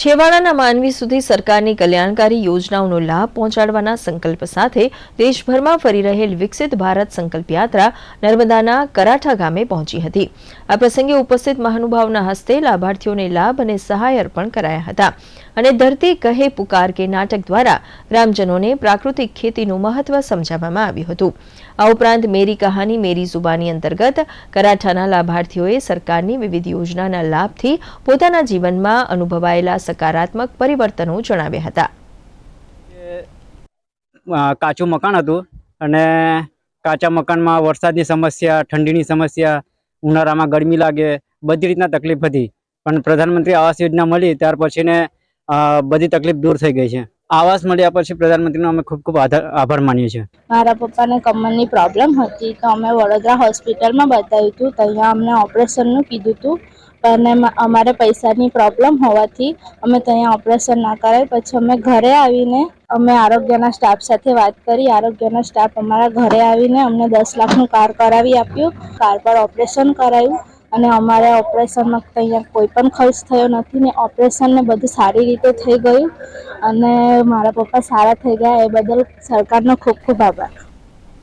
છેવાડાના માનવી સુધી સરકારની કલ્યાણકારી યોજનાઓનો લાભ પહોંચાડવાના સંકલ્પ સાથે દેશભરમાં ફરી રહેલ વિકસિત ભારત સંકલ્પ યાત્રા નર્મદાના કરાઠા ગામે પહોંચી હતી. આ પ્રસંગે ઉપસ્થિત મહાનુભાવના હસ્તે લાભાર્થીઓને લાભ અને સહાય અર્પણ કરાયા હતા અને ધરતી કહે પુકાર કે નાટક દ્વારા ગ્રામજનોને પ્રાકૃતિક ખેતીનું મહત્વ સમજાવવામાં આવ્યું હતું. આ ઉપરાંત મેરી કહાની મેરી જુબાની અંતર્ગત કરાઠાના લાભાર્થીઓએ સરકારની વિવિધ યોજનાના લાભથી પોતાના જીવનમાં અનુભવાયેલા સકારાત્મક પરિવર્તનો જણાવ્યા હતા. કાચું મકાન હતું અને કાચા મકાનમાં વરસાદની સમસ્યા ઠંડીની સમસ્યા ઉનાળામાં ગરમી લાગે બધી રીતના તકલીફ હતી. પણ પ્રધાનમંત્રી આવાસ યોજના મળી ત્યાર પછીને બધી તકલીફ દૂર થઈ ગઈ છે. આવાસ મળ્યા પછી પ્રધાનમંત્રીનો અમે ખૂબ ખૂબ આભાર માનીએ છીએ. મારા પપ્પાને કમરની પ્રોબ્લેમ હતી તો અમે વડોદરા હોસ્પિટલમાં બતાવ્યું હતું ત્યાં અમને ઓપરેશનનું કીધું હતું. એમાં અમારે પૈસાની પ્રોબ્લેમ હોવાથી અમે ત્યાં ઓપરેશન ના કરાય. પછી અમે ઘરે આવીને અમે આરોગ્યના સ્ટાફ સાથે વાત કરી. આરોગ્યના સ્ટાફ અમારા ઘરે આવીને અમને દસ લાખનું કાર કરાવી આપ્યું. કાર પર ઓપરેશન કરાયું. અને અમારા ઓપરેશનમાં ત્યાં કોઈ પણ ખર્ચ થયો નથી ને ઓપરેશન ને બધું સારી રીતે થઈ ગયું. અને મારા પપ્પા સારા થઈ ગયા. એ બદલ સરકારનો ખૂબ ખૂબ આભાર.